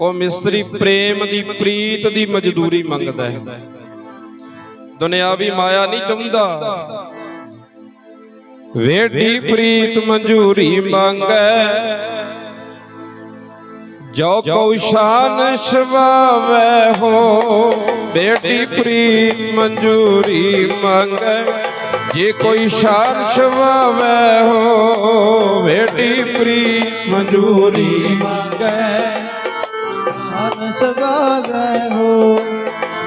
ਉਹ ਮਿਸਤਰੀ ਪ੍ਰੇਮ ਦੀ ਪ੍ਰੀਤ ਦੀ ਮਜ਼ਦੂਰੀ ਮੰਗਦਾ ਹੈ। ਦੁਨਿਆਵੀ ਮਾਇਆ ਨਹੀਂ ਚਾਹੁੰਦਾ। ਵੇਡੀ ਪ੍ਰੀਤ ਮਨਜ਼ੂਰੀ ਮੰਗੈ। ਜੋ ਕਉ ਸ਼ਾਨ ਸ਼ਵਾਵੈ ਹੋ। ਬੇਟੀ ਪ੍ਰੀਤ ਮਨਜ਼ੂਰੀ ਮੰਗੈ। ਜੇ ਕੋਈ ਸ਼ਾਨ ਸ਼ਵਾਵੈ ਹੋ। ਬੇਟੀ ਪ੍ਰੀਤ ਮਨਜ਼ੂਰੀ ਮੰਗੈ। ਮਨ ਸਗਾਵੈ ਹੋ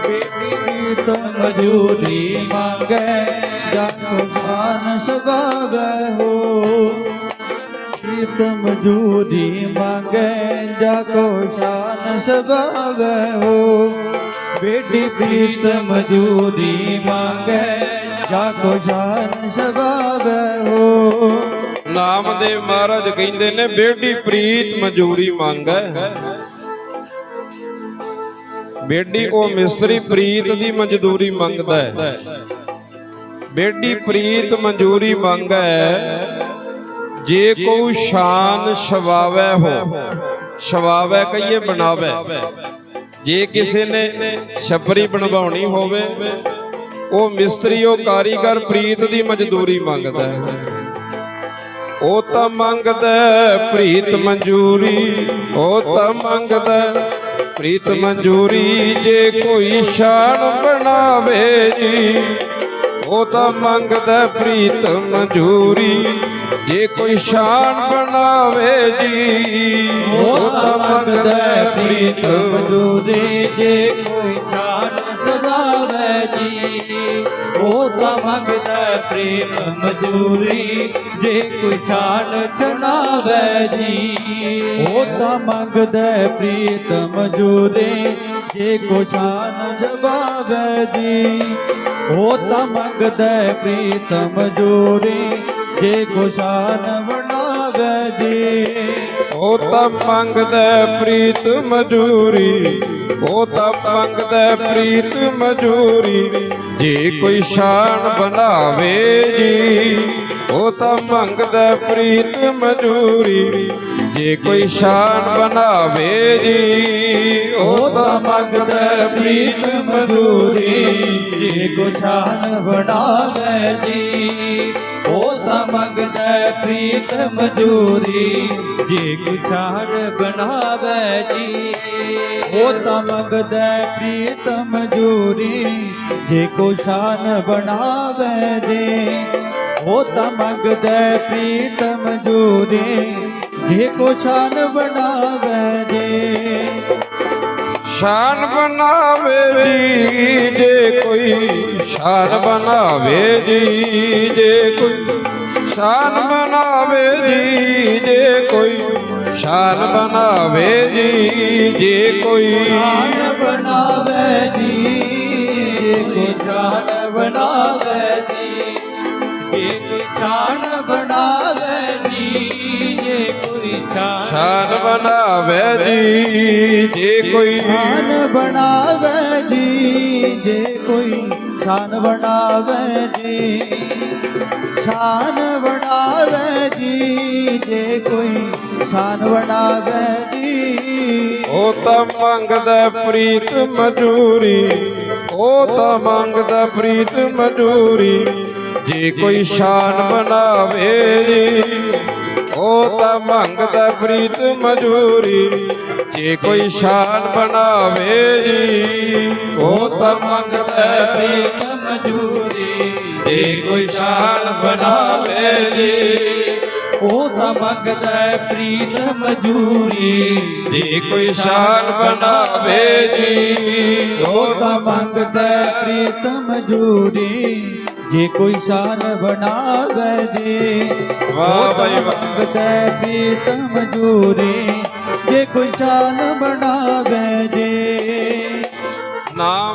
ਬੇਟੀ ਪ੍ਰੀਤ ਮਜੂਰੀ ਮੰਗੈ ਜਾਕੋ ਮਨ ਸਗਾਵੈ ਹੋ ਪ੍ਰੀਤ ਮਜੂਰੀ ਮੰਗੈ ਜਾਕੋ ਸ਼ਾਨ ਸਗਾਵੈ ਹੋ ਬੇਟੀ ਪ੍ਰੀਤ ਮਜੂਰੀ ਮੰਗੈ ਜਾਕੋ ਸ਼ਾਨ ਸਗਾਵੈ ਹੋ ਨਾਮਦੇਵ ਮਹਾਰਾਜ ਕਹਿੰਦੇ ਨੇ, ਬੇਟੀ ਪ੍ਰੀਤ ਮਨਜ਼ੂਰੀ ਮੰਗੈ ਬੇਟੀ, ਉਹ ਮਿਸਤਰੀ ਪ੍ਰੀਤ ਦੀ ਮਜ਼ਦੂਰੀ ਮੰਗਦਾ ਹੈ। ਬੇਟੀ, ਪ੍ਰੀਤ ਮਨਜ਼ੂਰੀ ਮੰਗੈ ਜੇ ਕੋ ਸ਼ਾਨ ਸ਼ਵਾਵੈ ਹੋ, ਸ਼ਵਾਵੈ ਕਹੀਏ ਬਣਾਵੈ। ਜੇ ਕਿਸੇ ਨੇ ਛਪਰੀ ਬਣਵਾਉਣੀ ਹੋਵੇ, ਉਹ ਮਿਸਤਰੀ, ਉਹ ਕਾਰੀਗਰ ਪ੍ਰੀਤ ਦੀ ਮਜ਼ਦੂਰੀ ਮੰਗਦਾ ਹੈ। ਉਹ ਤਾਂ ਮੰਗਦਾ ਪ੍ਰੀਤ ਮਨਜ਼ੂਰੀ ਉਹ ਤਾਂ ਮੰਗਦਾ ਪ੍ਰੀਤ ਮਨਜ਼ੂਰੀ ਜੇ ਕੋਈ ਸ਼ਾਨ ਬਣਾਵੇ ਜੀ, ਉਹ ਤਾਂ ਮੰਗਦਾ ਪ੍ਰੀਤ ਮਨਜ਼ੂਰੀ ਜੇ ਕੋਈ ਸ਼ਾਨ ਬਣਾਵੇ ਜੀ, ਉਹ ਤਾਂ ਮੰਗਦਾ ਪ੍ਰੀਤ ਮਜੂਰੀ। ਜੇ ਕੋਈ ਛਾਣ ਜੀ। ਉਹ ਤਾਂ ਮੰਗਦਾ ਹੈ ਮਜੂਰੀ ਜੇ ਕੋਈ ਛਾਣ ਚਨਾਵੇ ਜੀ। ਉਹ ਤਾਂ ਮੰਗਦਾ ਹੈ ਪ੍ਰੀਤ ਮਜੂਰੀ ਜੇ ਕੋਈ ਛਾਣ ਜਵਾਵੇ ਜੀ। ਉਹ ਤਾਂ ਮੰਗਦਾ ਹੈ ਪ੍ਰੀਤ ਮਜੂਰੀ ਜੇ ਕੋ ਸ਼ਾਨ ਬਣਾਵੇ ਜੀ। ਉਹ ਤਾਂ ਮੰਗਦਾ ਪ੍ਰੀਤ ਮਜ਼ਦੂਰੀ, ਉਹ ਤਾਂ ਮੰਗਦਾ ਹੈ ਪ੍ਰੀਤ ਮਜ਼ਦੂਰੀ। ਜੇ ਕੋਈ ਸ਼ਾਨ ਬਣਾਵੇ ਜੀ, ਉਹ ਤਾਂ ਮੰਗਦਾ ਪ੍ਰੀਤ ਮਜ਼ੂਰੀ ਜੇ ਕੋਈ ਸ਼ਾਨ ਬਣਾਵੇ ਜੀ, ਉਹ ਤਾਂ ਮੰਗਦਾ ਪ੍ਰੀਤ ਮਧੂਰੀ ਜੇ ਕੋਈ ਸ਼ਾਨ ਬਣਾਵੇ ਜੀ ਉਹ ਤਾਂ ਮੰਗਦਾ ਪ੍ਰੀਤ ਮਜੂਰੀ ਜੇ ਕੋ ਸ਼ਾਨ ਬਣਾਵੇ ਜੀ ਉਹ ਤਾਂ ਮੰਗਦਾ ਪ੍ਰੀਤ ਮਜੂਰੀ ਜੇ ਕੋ ਸ਼ਾਨ ਬਣਾਵੇ ਜੀ ਉਹ ਤਾਂ ਮੰਗਦਾ ਪ੍ਰੀਤ ਮਜੂਰੀ ਜੇ ਕੋ ਸ਼ਾਨ ਬਣਾਵੇ ਜੀ ਸ਼ਾਨ ਬਣਾਵੇ ਜੀ, ਜੇ ਕੋਈ ਸ਼ਾਨ ਬਣਾਵੇ ਜੀ, ਜੇ ਕੋਈ ਸ਼ਾਨ ਬਣਾਵੇ ਜੀ, ਜੇ ਕੋਈ ਸ਼ਾਨ ਬਣਾਵੇ ਜੀ, ਜੇ ਕੋਈ ਸ਼ਾਨ ਬਣਾਵੇ ਜੀ, ਜੇ ਕੋਈ ਸ਼ਾਨ ਬਣਾਵੇ ਜੀ, ਜੇ ਕੋਈ ਸ਼ਾਨ ਬਣਾਵੇ ਜੀ। ਜੇ ਕੋਈ ਸ਼ਾਨ ਬਣਾਵੇ ਜੀ ਜੇ ਕੋਈ ਸ਼ਾਨ ਬਣਾਵੇ ਜੀ। ਸ਼ਾਨ ਬਣਾਵੇ ਜੀ ਜੇ ਕੋਈ ਸ਼ਾਨ ਬਣਾਵੇ ਜੀ। ਉਹ ਤਾਂ ਮੰਗਦਾ ਪ੍ਰੀਤ ਮਜ਼ਦੂਰੀ। ਉਹ ਤਾਂ ਮੰਗਦਾ ਪ੍ਰੀਤ ਮਜ਼ਦੂਰੀ। ਜੇ ਕੋਈ ਸ਼ਾਨ ਬਣਾਵੇ ਜੀ ਉਹ ਤਾਂ ਮੰਗਦਾ ਪ੍ਰੀਤ ਮਜ਼ਦੂਰੀ। ਜੇ ਕੋਈ ਸ਼ਾਨ ਬਣਾਵੇ ਜੀ, ਉਹ ਤਾਂ ਮੰਗਦਾ ਪ੍ਰੀਤ ਮਜੂਰੀ ਜੇ ਕੋਈ ਸ਼ਾਨ ਬਣਾਵੇ ਜੀ, ਉਹ ਤਾਂ ਮੰਗਦਾ ਪ੍ਰੀਤ ਮਜੂਰੀ ਜੇ ਕੋਈ ਸ਼ਾਨ ਬਣਾਵੇ ਜੀ, ਉਹ ਤਾਂ ਮੰਗਦਾ ਪ੍ਰੀਤ ਮਜੂਰੀ ਜੇ ਕੋਈ ਸ਼ਾਨ ਬਣਾਵੇ ਜੀ ਵਾਹ ਭਾਈ ਵਾਹ। ਪ੍ਰੀਤ ਮਜੂਰੀ ਜੇ ਕੋਈ ਸ਼ਾਨ ਬਣਾਵੇ ਜੀ ਨਾਮ